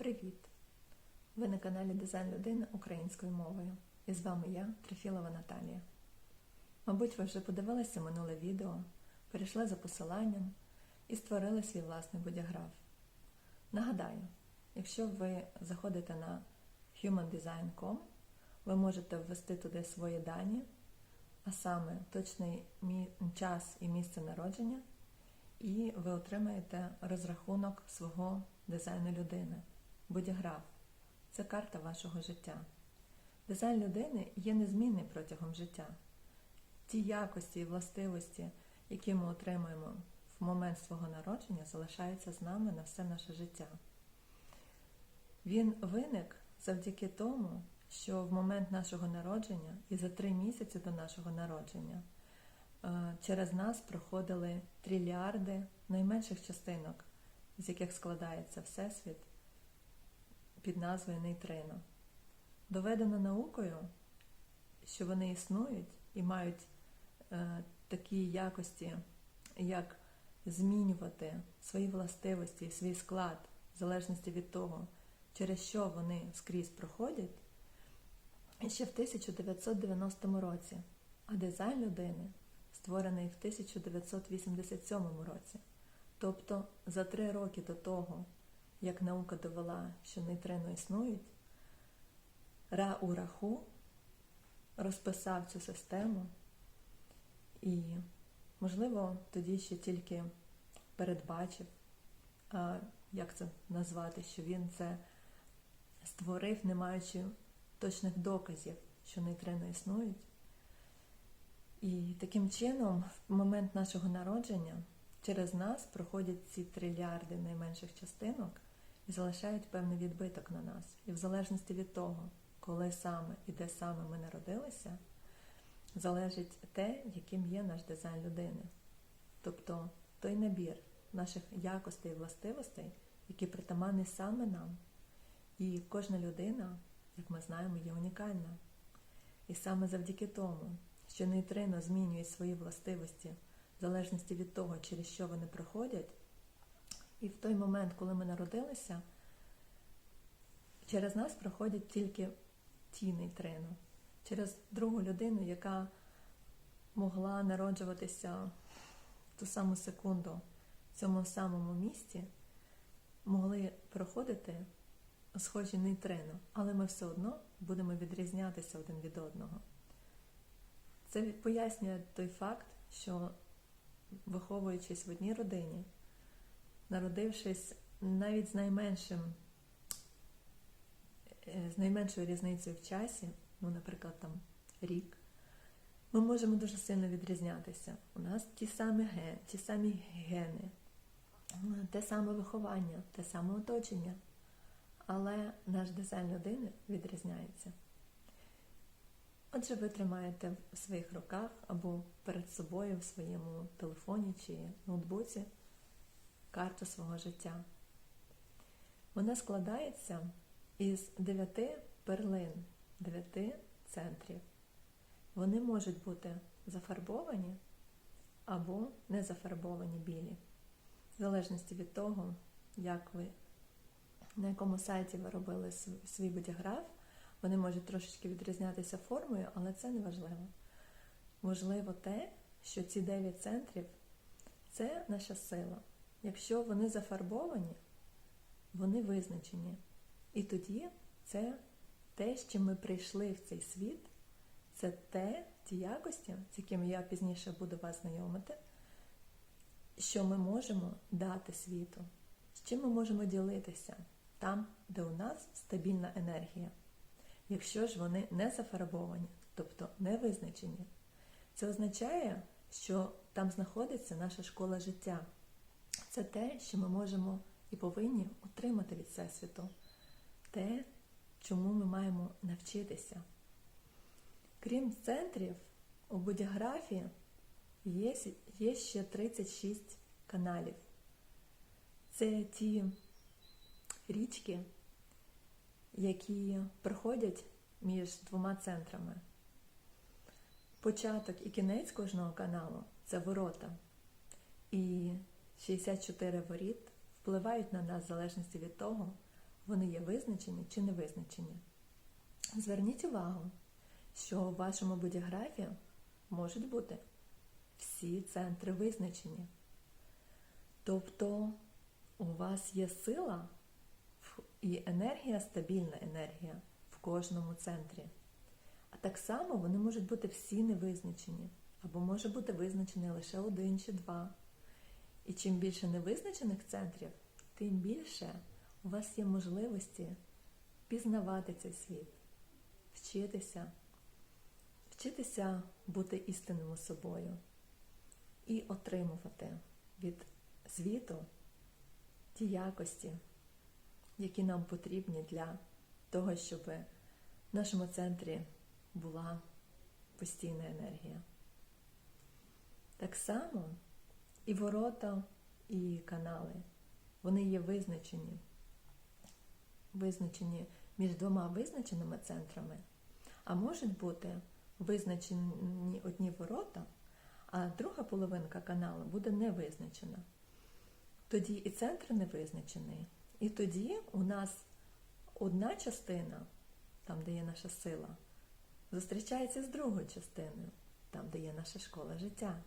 Привіт! Ви на каналі Дизайн людини українською мовою. І з вами я, Трифілова Наталія. Мабуть, ви вже подивилися минуле відео, перейшли за посиланням і створили свій власний бодяграф. Нагадаю, якщо ви заходите на humandesign.com, ви можете ввести туди свої дані, а саме точний час і місце народження, і ви отримаєте розрахунок свого дизайну людини. Бодяграф це карта вашого життя. Дизайн людини є незмінний протягом життя. Ті якості і властивості, які ми отримуємо в момент свого народження, залишаються з нами на все наше життя. Він виник завдяки тому, що в момент нашого народження і за три місяці до нашого народження е, через нас проходили трильярди найменших частинок, з яких складається Всесвіт під назвою нейтрино. Доведено наукою, що вони існують і мають е, такі якості, як змінювати свої властивості, і свій склад, в залежності від того, через що вони скрізь проходять, ще в 1990 році, а дизайн людини створений в 1987 році. Тобто за три роки до того, як наука довела, що нейтрино існують, Ра Ураху розписав цю систему і, можливо, тоді ще тільки передбачив, як це назвати, що він це створив, не маючи точних доказів, що нейтрино існують. І таким чином, в момент нашого народження, через нас проходять ці трильярди найменших частинок залишають певний відбиток на нас. І в залежності від того, коли саме і де саме ми народилися, залежить те, яким є наш дизайн людини. Тобто той набір наших якостей і властивостей, які притаманні саме нам. І кожна людина, як ми знаємо, є унікальна. І саме завдяки тому, що нейтрино змінює свої властивості в залежності від того, через що вони проходять, і в той момент, коли ми народилися, через нас проходять тільки ті нейтрино, через другу людину, яка могла народжуватися в ту саму секунду в цьому самому місці, могли проходити схожі нейтрино, але ми все одно будемо відрізнятися один від одного. Це пояснює той факт, що виховуючись в одній родині, народившись навіть з найменшим, е, з найменшою різницею в часі, ну, наприклад, там рік, ми можемо дуже сильно відрізнятися. У нас ті самі ген, ті самі гени, те саме виховання, те саме оточення, але наш дизайн людини відрізняється. Отже, ви тримаєте в своїх руках або перед собою в своєму телефоні чи ноутбуці карту свого життя. Вона складається із дев'яти перлин, дев'яти центрів. Вони можуть бути зафарбовані або не зафарбовані білі, в залежності від того, як ви, на якому сайті ви робили свій бодяграф. Вони можуть трошечки відрізнятися формою, але це не важливо. Важливо те, що ці дев'ять центрів це наша сила. Якщо вони зафарбовані, вони визначені. І тоді це те, з чим ми прийшли в цей світ, це те, ті якості, з якими я пізніше буду вас знайомити, що ми можемо дати світу, з чим ми можемо ділитися там, де у нас стабільна енергія. Якщо ж вони не зафарбовані, тобто не визначені, це означає, що там знаходиться наша школа життя. Це те, що ми можемо і повинні отримати від Всесвіту, те, чому ми маємо навчитися. Крім центрів, у будіографії є, є ще 36 каналів. Це ті річки, які проходять між двома центрами. Початок і кінець кожного каналу це ворота. І 64 воріт впливають на нас в залежності від того, вони є визначені чи не визначені. Зверніть увагу, що у вашому бодіграфі можуть бути всі центри визначені. Тобто у вас є сила і енергія, стабільна енергія в кожному центрі. А так само вони можуть бути всі невизначені, або може бути визначений лише один чи два. І чим більше невизначених центрів, тим більше у вас є можливості пізнавати цей світ, вчитися, вчитися бути істинним собою і отримувати від світу ті якості, які нам потрібні для того, щоб в нашому центрі була постійна енергія. Так само і ворота, і канали, вони є визначені, визначені між двома визначеними центрами, а можуть бути визначені одні ворота, а друга половинка каналу буде не визначена. Тоді і центр не визначений. І тоді у нас одна частина, там, де є наша сила, зустрічається з другою частиною, там, де є наша школа життя.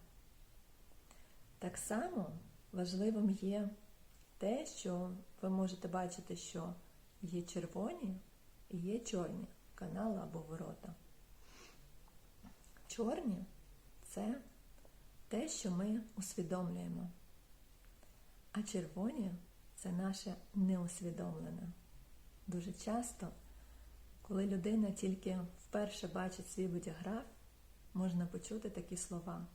Так само важливим є те, що ви можете бачити, що є червоні і є чорні канали або ворота. Чорні це те, що ми усвідомлюємо. А червоні це наше неусвідомлене. Дуже часто, коли людина тільки вперше бачить свій бодіграф, можна почути такі слова.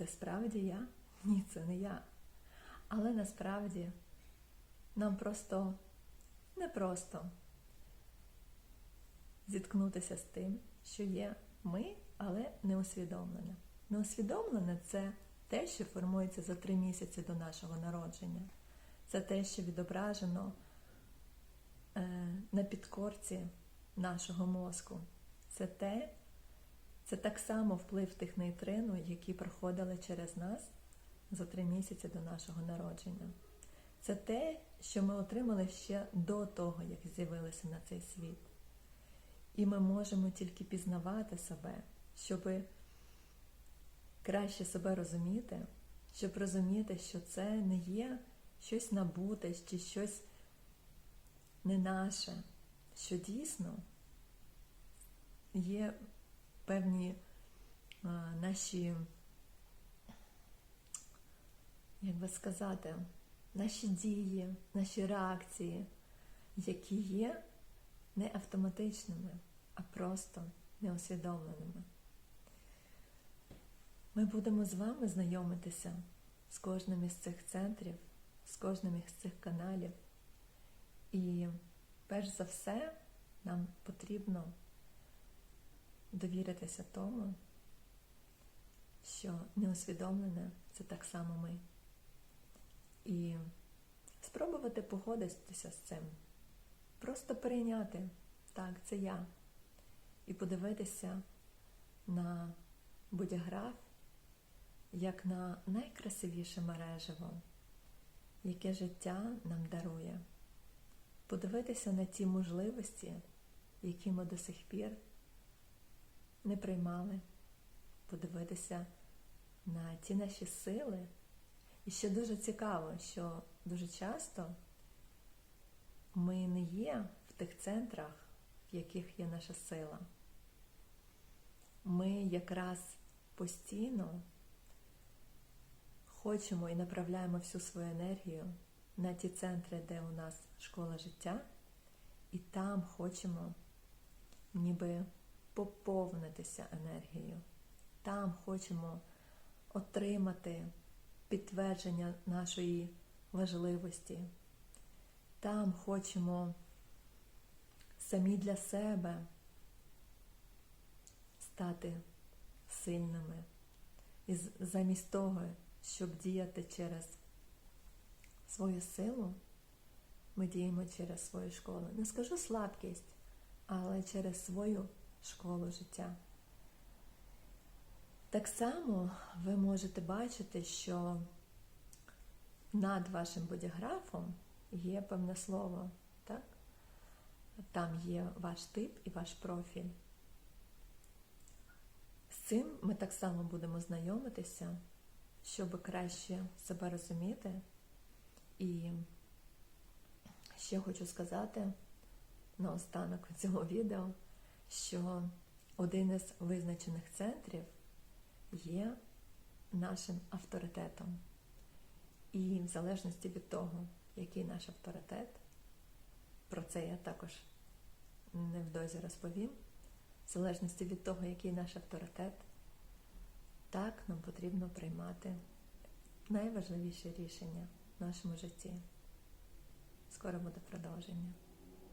Це справді я? Ні, це не я. Але насправді нам просто непросто зіткнутися з тим, що є ми, але не усвідомлене. Неусвідомлене це те, що формується за три місяці до нашого народження. Це те, що відображено е, на підкорці нашого мозку. Це те, це так само вплив тих нейтрину, які проходили через нас за три місяці до нашого народження. Це те, що ми отримали ще до того, як з'явилися на цей світ. І ми можемо тільки пізнавати себе, щоб краще себе розуміти, щоб розуміти, що це не є щось набуте чи щось не наше, що дійсно є певні наші, як би сказати, наші дії, наші реакції, які є не автоматичними, а просто неусвідомленими. Ми будемо з вами знайомитися з кожним із цих центрів, з кожним із цих каналів. І перш за все нам потрібно довіритися тому, що неусвідомлене це так само ми. І спробувати погодитися з цим. Просто прийняти, так, це я. І подивитися на будь-граф як на найкрасивіше мережево, яке життя нам дарує. Подивитися на ті можливості, які ми до сих пір не приймали, подивитися на ті наші сили. І ще дуже цікаво, що дуже часто ми не є в тих центрах, в яких є наша сила. Ми якраз постійно хочемо і направляємо всю свою енергію на ті центри, де у нас школа життя, і там хочемо ніби поповнитися енергією. Там хочемо отримати підтвердження нашої важливості. Там хочемо самі для себе стати сильними. І замість того, щоб діяти через свою силу, ми діємо через свою школу. Не скажу слабкість, але через свою школу життя. Так само ви можете бачити, що над вашим бодіграфом є певне слово Так? Там є ваш тип і ваш профіль. З цим ми так само будемо знайомитися, щоб краще себе розуміти. І ще хочу сказати наостанок у цьому відео, що один із визначених центрів є нашим авторитетом. І в залежності від того, який наш авторитет, про це я також невдовзі розповім. В залежності від того, який наш авторитет, так нам потрібно приймати найважливіші рішення в нашому житті. Скоро буде продовження.